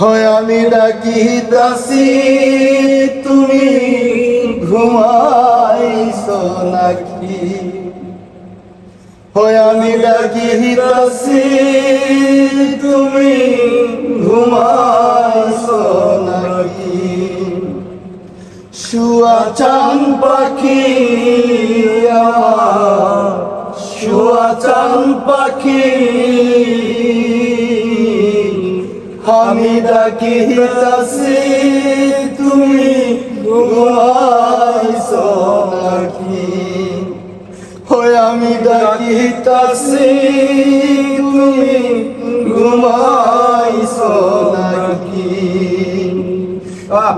হয় আমি ডাকি, দাসি, তুমি ঘুমাইছ নাকি? হয় আমি ডাকি, দাসি, তুমি ঘুমাইছ নাকি? শুয়া চান পাখি শুয়া চান পাখি আমি ডাকি দাসি তুমি ঘুমাইছ নাকি হয় আমি ডাকি তাসি তুমি ঘুমাইছ নাকি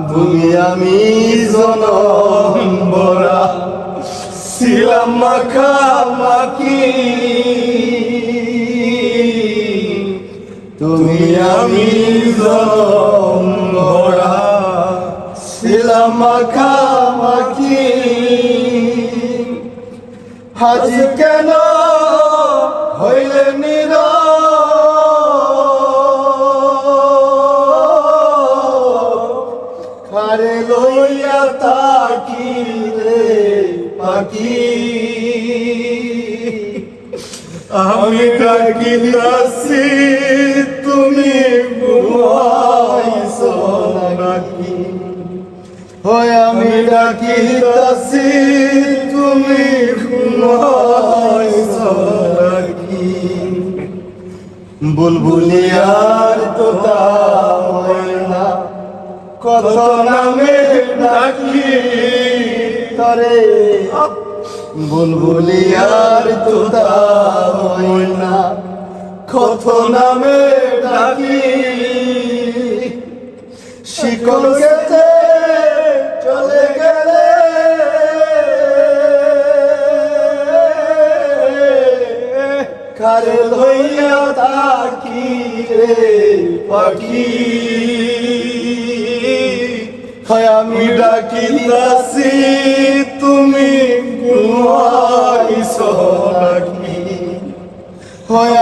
তুমি আমি জনম বরা ছিলাম মাখামাখি তুমি আমি ভরা ছিলাম মাখামাখি। হাজি কেন হইলে নির? আমি ডাকি আসি হয় আমি ডাকি তাসি তুমি নাকি বুলবুলিয়ার তোতা ময়না কত নামে ডাকি তরে? বুলবুলিয়ার তোতা ময়না কত নামে ডাকি? শিকল গেছে কারে লইয়া থাকি রে, পাখি। আমি ডাকি দাসি তুমি ঘুমাইছ নাকি?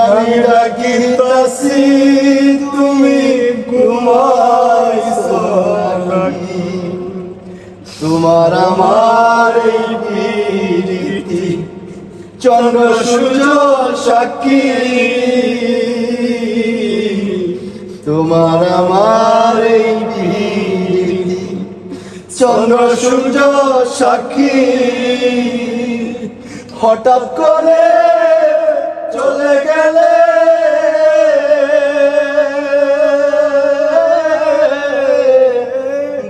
আমি ডাকি দাসি তুমি ঘুমাইছ নাকি? তোমার আমার চন্দ্র সূর্য সাক্ষী। তোমার আমার এই চন্দ্র সূর্য সাক্ষী। হঠাৎ করে চলে গেলে।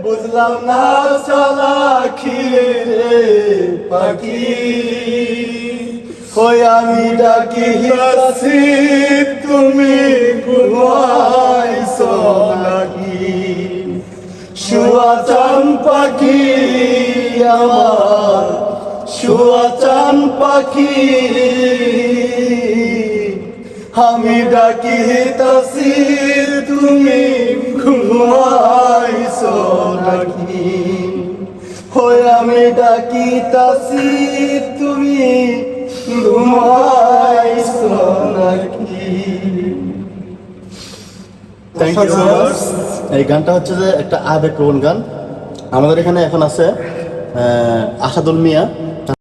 বুঝলাম না চলা রে পাখি। হই আমি ডাকি হাসি তুমি ঘুমাইছ নাকি শুয়া চান পাখি আমার, শুয়া চান পাখি। আমি ডাকি তাসি তুমি ঘুমাইছ নাকি হয় আমি ডাকি তাসি তুমি থ্যাংক ইউ এই গানটা হচ্ছে যে একটা আবেগপ্রবণ গান। আমাদের এখানে এখন আছে আহ, আসাদুল মিয়া।